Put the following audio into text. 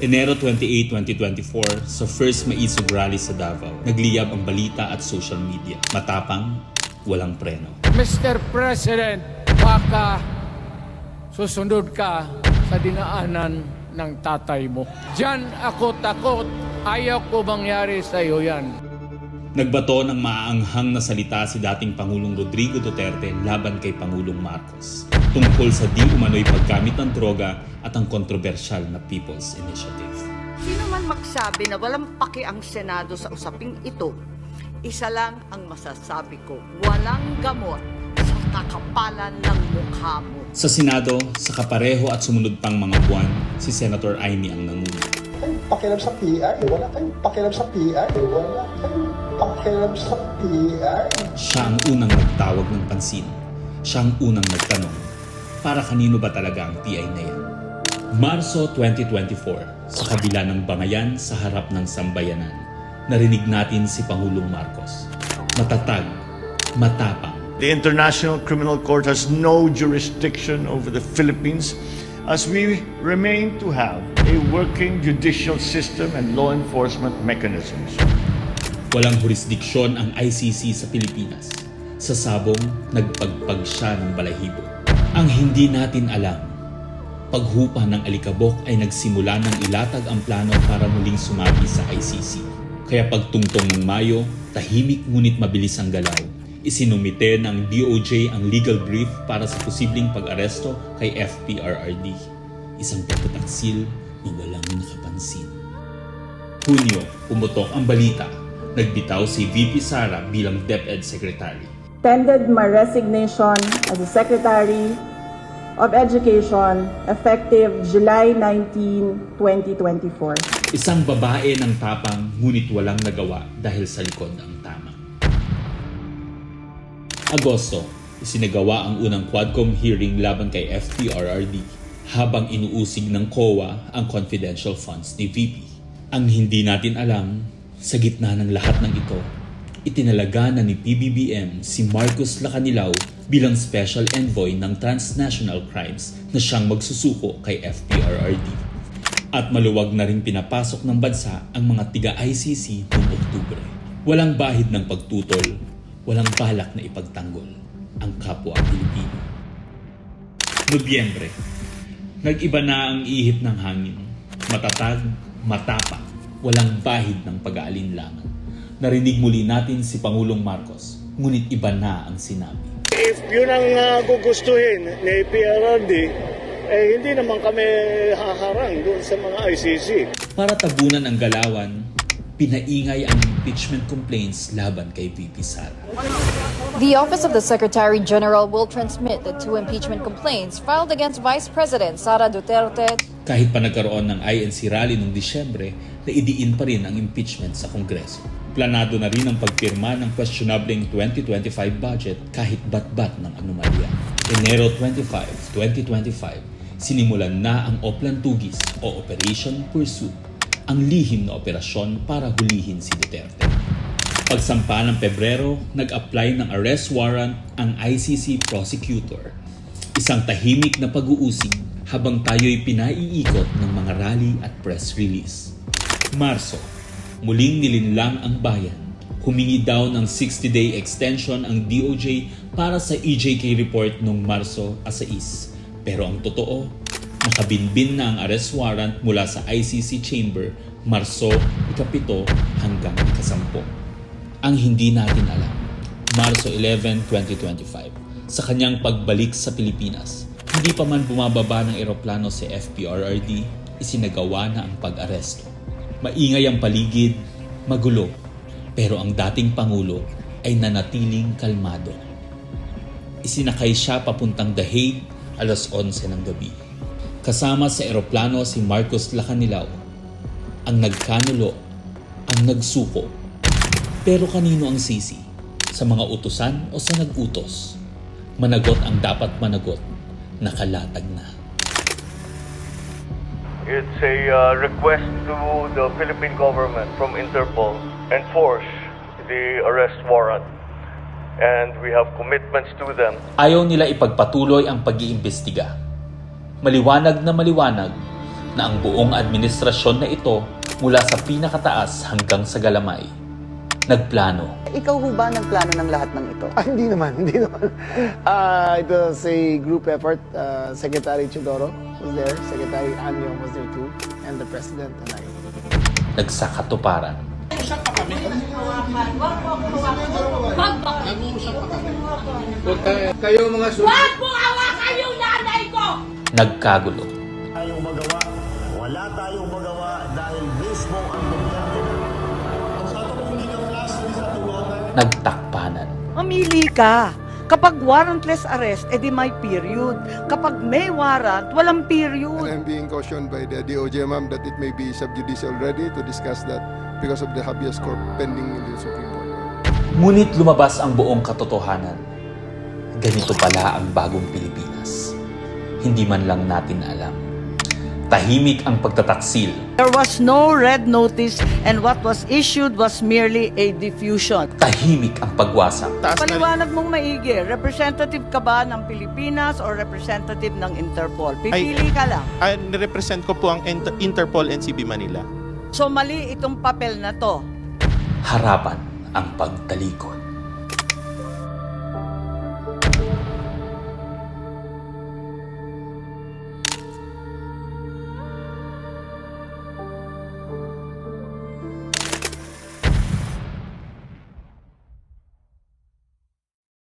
Enero 28, 2024, sa first maisog rally sa Davao, nagliyab ang balita at social media. Matapang, walang preno. Mr. President, baka susunod ka sa dinaanan ng tatay mo. Diyan ako takot. Ayaw ko mangyari sa iyo yan. Nagbato ng maaanghang na salita si dating Pangulong Rodrigo Duterte laban kay Pangulong Marcos tungkol sa di umano'y paggamit ng droga at ang kontrobersyal na People's Initiative. Sino man magsabi na walang paki ang Senado sa usaping ito, isa lang ang masasabi ko, walang gamot sa kakapalan ng mukha mo. Sa Senado, sa kapareho at sumunod pang mga buwan, si Senator Amy ang nangulo. kayong pakialam sa PR. Wala kayong pakialam sa PR. Wala kayong pakialam sa PR. Siya ang unang nagtawag ng pansin. Siya ang unang nagtanong, para kanino ba talaga ang PI na yan? Marso 2024, sa kabila ng bangayan sa harap ng sambayanan, narinig natin si Pangulong Marcos. Matatag, matapang, The International Criminal Court has no jurisdiction over the Philippines as we remain to have a working judicial system and law enforcement mechanisms. Walang jurisdiksyon ang ICC sa Pilipinas. Sa sabong, nagpagpag siya ng balahibo. Ang hindi natin alam, paghupa ng alikabok ay nagsimula ng ilatag ang plano para muling sumabi sa ICC. Kaya pagtungtong ng Mayo, tahimik ngunit mabilis ang galaw. Isinumite ng DOJ ang legal brief para sa posibleng pag-aresto kay FPRRD. Isang pagtataksil na walang nakapansin. Hunyo, umutok ang balita. Nagbitaw si VP Sara bilang DepEd Secretary. tendered my resignation as the Secretary of Education effective July 19, 2024. Isang babae ng tapang ngunit walang nagawa dahil sa likod ang tama. Agosto, isinagawa ang unang Quadcom hearing laban kay FPRRD habang inuusig ng COA ang confidential funds ni VP. Ang hindi natin alam, sa gitna ng lahat ng ito, itinalaga na ni PBBM si Marcos Lacanilao bilang Special Envoy ng Transnational Crimes na siyang magsusuko kay FPRRD. At maluwag na rin pinapasok ng bansa ang mga tiga-ICC noong Oktubre. Walang bahid ng pagtutol, walang balak na ipagtanggol ang kapwa Pilipino. Nobyembre, nag-iba na ang ihip ng hangin. Matatag, matapang, walang bahid ng pag-aalinlangan. Narinig muli natin si Pangulong Marcos, ngunit iba na ang sinabi. If yun ang uh, gugustuhin ni PRRD, eh hindi naman kami haharang doon sa mga ICC. Para tabunan ang galawan, pinaingay ang impeachment complaints laban kay VP Sara. The Office of the Secretary General will transmit the two impeachment complaints filed against Vice President Sara Duterte Kahit pa nagkaroon ng INC rally noong Disyembre, naidiin pa rin ang impeachment sa Kongreso. Planado na rin ang pagpirma ng questionableng 2025 budget kahit bat-bat ng anomalya. Enero 25, 2025, sinimulan na ang Oplan Tugis o Operation Pursuit, ang lihim na operasyon para hulihin si Duterte. Pagsampa ng Pebrero, nag-apply ng arrest warrant ang ICC prosecutor. Isang tahimik na pag-uusig habang tayo'y pinaiikot ng mga rally at press release. Marso, muling nilinlang ang bayan. Humingi daw ng 60-day extension ang DOJ para sa EJK report noong Marso 6. Pero ang totoo, nakabinbin na ang arrest warrant mula sa ICC chamber Marso 7 hanggang 10 ang hindi natin alam. Marso 11, 2025, sa kanyang pagbalik sa Pilipinas, hindi pa man bumababa ng eroplano si FPRRD, isinagawa na ang pag-aresto. Maingay ang paligid, magulo, pero ang dating Pangulo ay nanatiling kalmado. Isinakay siya papuntang The Hague alas 11 ng gabi. Kasama sa eroplano si Marcos Lacanilao, ang nagkanulo, ang nagsuko, pero kanino ang sisi? Sa mga utusan o sa nag-utos? Managot ang dapat managot, nakalatag na. It's a uh, request to the Philippine government from Interpol enforce the arrest warrant. And we have commitments to them. Ayaw nila ipagpatuloy ang pag-iimbestiga. Maliwanag na maliwanag, na ang buong administrasyon na ito mula sa pinakataas hanggang sa galamay nagplano Ikaw ho ba nagplano ng lahat ng ito? Ah, hindi naman, hindi naman. Uh, it was a group effort. Uh, Secretary Chidoro was there, Secretary Anyo was there too, and the President and I. nagsakatuparan. Kayo mga Wag mo hawakan yung nanay ko! Nagkagulo. Nagtakpanan. Mamili ka. Kapag warrantless arrest, edi may period. Kapag may warrant, walang period. I'm being cautioned by the DOJ, ma'am, that it may be sub judice already to discuss that because of the habeas corpus pending in the Supreme Court. Ngunit lumabas ang buong katotohanan. Ganito pala ang bagong Pilipinas. Hindi man lang natin alam. Tahimik ang pagtataksil. There was no red notice and what was issued was merely a diffusion. Tahimik ang pagwasak. Paliwanag mong maigi, representative ka ba ng Pilipinas or representative ng Interpol? Pipili ka lang. Ah, nirepresent ko po ang Inter- Interpol NCB Manila. So mali itong papel na to. Harapan ang pagtalikod.